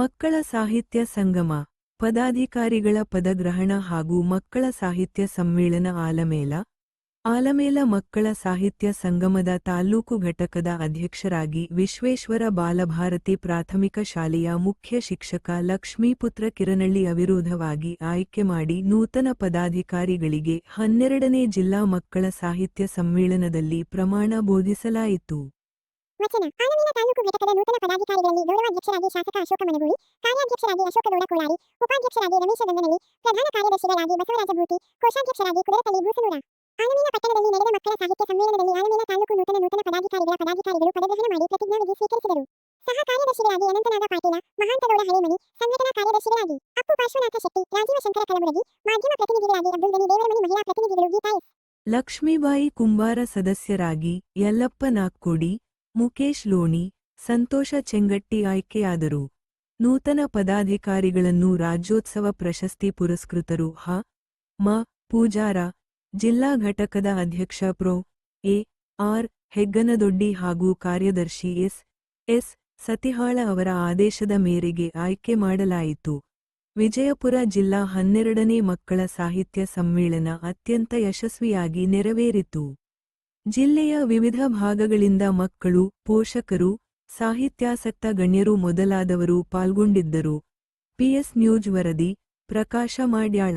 ಮಕ್ಕಳ ಸಾಹಿತ್ಯ ಸಂಗಮ, ಪದಾಧಿಕಾರಿಗಳ ಪದಗ್ರಹಣ ಹಾಗೂ ಮಕ್ಕಳ ಸಾಹಿತ್ಯ ಸಮ್ಮೇಳನ ಆಲಮೇಲ ಆಲಮೇಲ ಮಕ್ಕಳ ಸಾಹಿತ್ಯ ಸಂಗಮದ ತಾಲ್ಲೂಕು ಘಟಕದ ಅಧ್ಯಕ್ಷರಾಗಿ ವಿಶ್ವೇಶ್ವರ ಬಾಲಭಾರತಿ ಪ್ರಾಥಮಿಕ ಶಾಲೆಯ ಮುಖ್ಯ ಶಿಕ್ಷಕ ಲಕ್ಷ್ಮೀಪುತ್ರ ಕಿರಣಳ್ಳಿ ಅವಿರೋಧವಾಗಿ ಆಯ್ಕೆ ಮಾಡಿ ನೂತನ ಪದಾಧಿಕಾರಿಗಳಿಗೆ ಹನ್ನೆರಡನೇ ಜಿಲ್ಲಾ ಮಕ್ಕಳ ಸಾಹಿತ್ಯ ಸಮ್ಮೇಳನದಲ್ಲಿ ಪ್ರಮಾಣ ಬೋಧಿಸಲಾಯಿತು. ವಚನ ಆಲಮೇಲ ತಾಲೂಕು ಘಟಕದ ನೂತನ ಪದಾಧಿಕಾರಿಗಳಲ್ಲಿ ಗೌರವಾಧ್ಯಕ್ಷರಾಗಿ ಶಾಸಕ ಅಶೋಕ ಮನಗೂಳಿ ಕಾರ್ಯಾಧ್ಯಕ್ಷರಾಗಿ ಅಶೋಕಗೌಡ ಕೋಳಾರಿ ಉಪಾಧ್ಯಕ್ಷರಾಗಿ ರಮೇಶ ಗಂಗನಳ್ಳಿ ಪ್ರಧಾನ ಕಾರ್ಯದರ್ಶಿಗಳಾಗಿ ಬಸವರಾಜ ಭೂತಿ ಕೋಶಾಧ್ಯಕ್ಷರಾಗಿ ಕುದರತಳ್ಳಿ ಭೂಸನೂರ ಆಲಮೇಲ ಪಟ್ಟಣದಲ್ಲಿ ನಡೆದ ಮಕ್ಕಳ ಸಾಹಿತ್ಯ ಸಮ್ಮೇಳನದಲ್ಲಿ ಆಲಮೇಲ ತಾಲೂಕು ನೂತನ ನೂತನ ಪದಾಧಿಕಾರಿಗಳ ಪದಾಧಿಕಾರಿಗಳು ಪದಗ್ರಹಣ ಮಾಡಿ ಪ್ರತಿಜ್ಞಾವಿಧಿ ಸ್ವೀಕರಿಸಿದರು ಸಹ ಕಾರ್ಯದರ್ಶಿಗಳಾಗಿ ಅನಂತನಾಗ ಪಾಟೀಲ ಮಹಾಂತಗೌಡ ಹಳೆಮನಿ ಸಂಘಟನಾ ಕಾರ್ಯದರ್ಶಿಗಳಾಗಿ ಅಪ್ಪು ಪಾರ್ಶ್ವನಾಥ ಶೆಟ್ಟಿ ರಾಜೀವ ಶಂಕರ ಕಲಬುರಗಿ ಮಾಧ್ಯಮ ಪ್ರತಿನಿಧಿಗಳಾಗಿ ಅಬ್ದುಲ್ ಗನಿ ದೇವರಮನಿ ಮಹಿಳಾ ಪ್ರತಿನಿಧಿಗಳು ಗೀತಾ ಎಸ್ ಲಕ್ಷ್ಮೀಬಾಯಿ ಕುಂಬಾರ ಸದಸ್ಯರಾಗಿ ಯಲ್ಲಪ್ಪ ನಾಗ್ಕೋಡಿ ಮುಕೇಶ್ ಲೋಣಿ, ಸಂತೋಷ ಚೆಂಗಟ್ಟಿ ಆಯ್ಕೆಯಾದರು. ನೂತನ ಪದಾಧಿಕಾರಿಗಳನ್ನು ರಾಜ್ಯೋತ್ಸವ ಪ್ರಶಸ್ತಿ ಪುರಸ್ಕೃತರು ಹ. ಮ. ಪೂಜಾರ, ಜಿಲ್ಲಾ ಘಟಕದ ಅಧ್ಯಕ್ಷ ಪ್ರೊ. ಎ. ಆರ್. ಹೆಗ್ಗನದೊಡ್ಡಿ ಹಾಗೂ ಕಾರ್ಯದರ್ಶಿ ಎಸ್. ಎಸ್. ಸತಿಹಾಳ ಅವರ ಆದೇಶದ ಮೇರೆಗೆ ಆಯ್ಕೆ ಮಾಡಲಾಯಿತು. ವಿಜಯಪುರ ಜಿಲ್ಲಾ ಹನ್ನೆರಡನೇ ಮಕ್ಕಳ ಸಾಹಿತ್ಯ ಸಮ್ಮೇಳನ ಅತ್ಯಂತ ಯಶಸ್ವಿಯಾಗಿ ನೆರವೇರಿತು. ಜಿಲ್ಲೆಯ ವಿವಿಧ ಭಾಗಗಳಿಂದ ಮಕ್ಕಳು ಪೋಷಕರು ಸಾಹಿತ್ಯಾಸಕ್ತ ಗಣ್ಯರು ಮೊದಲಾದವರು ಪಾಲ್ಗೊಂಡಿದ್ದರು. ಪಿಎಸ್ ನ್ಯೂಜ್ ವರದಿ ಪ್ರಕಾಶ ಮಾಡ್ಯಾಳ.